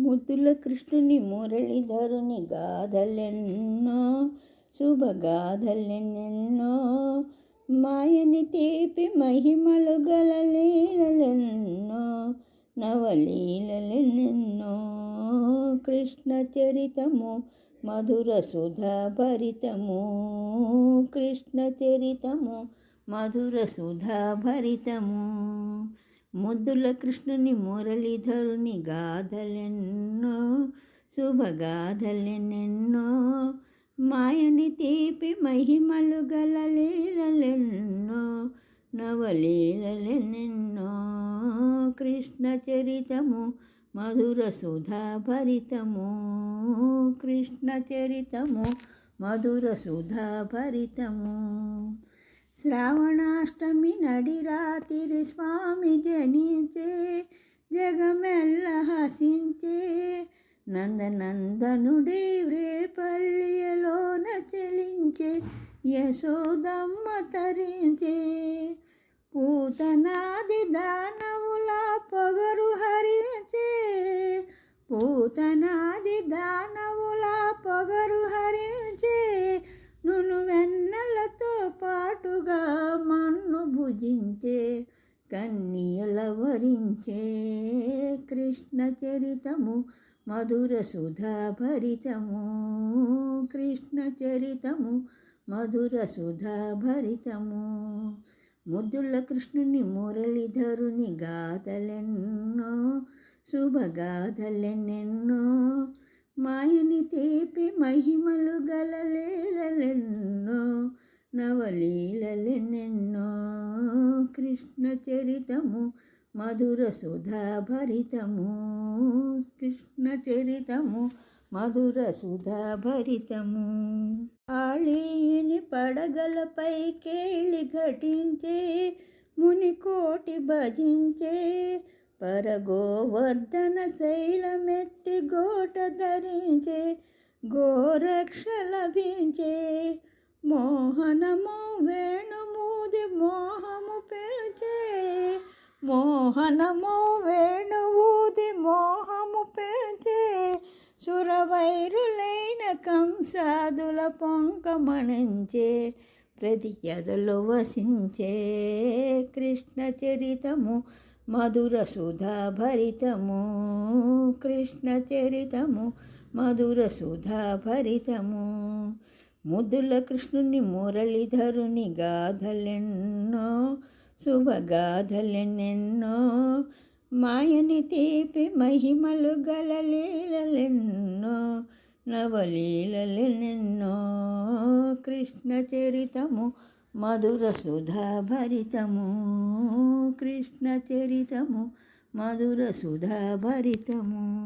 ముద్దుల కృష్ణుని మురళిధరుని గాథలెన్నో శుభగాథలెన్నెన్నో మాయని తీపి మహిమలు గల లీలలెన్నో నవలీలలెన్నెన్నో కృష్ణ చరితము మధుర సుధాభరితము కృష్ణ చరితము మధుర సుధాభరితము ముద్దుల కృష్ణుని మురళీధరుని గాథలెన్నో శుభగాథలెన్నెన్నో మాయని తీపి మహిమలు గల లీలలెన్నో నవలీలలెన్నెన్నో కృష్ణ చరితము మధుర సుధాభరితము కృష్ణ చరితము మధుర సుధాభరితము. శ్రావణాష్టమి నడి రాత్రి స్వామి జనించే జగమెల్ల హసించే. నందనందనుడే రేపల్లియలోన చెలించే యశోదమ్మ తరించే. పూతనాది దానవుల పొగరు హరించే. పూతనాది దానవుల పొగరు హరించే. నును వెన్న కన్నీళ్ళతో పాటుగా మన్ను భుజించే కన్నీల వరించే కృష్ణ చరితము మధుర సుధాభరితము. కృష్ణ చరితము మధుర సుధాభరితము. ముద్దుల కృష్ణుని మురళిధరుని గాథలెన్నో శుభగాథలెన్నెన్నో మాయని తీపి మహిమలు గల నవలీలెన్నెన్నో కృష్ణ చరితము మధుర సుధాభరితము. కృష్ణ చరితము మధుర సుధాభరితము. ఆళీని పడగలపై కేళి ఘటించే మునికోటి భజించే పరగోవర్ధన శైలమెత్తి గోట ధరించే గోరక్ష లభించే మోహనము వేణుమూది మోహము పెంచే. మోహనము వేణువూది మోహము పెంచే. సురవైరులైన కంసాదుల పొంకమణించే. ప్రతి ఎదలు వసించే కృష్ణ చరితము మధుర సుధాభరితము. కృష్ణ చరితము మధుర సుధాభరితము. ముద్దుల కృష్ణుని మురళిధరుని గాథలెన్నో శుభగాథలెన్నెన్నో మాయని తీపి మహిమలు గల లీలలెన్నో నవలీలలెన్నెన్నో. కృష్ణ చరితము మధుర సుధాభరితము. కృష్ణ చరితము మధుర సుధాభరితము.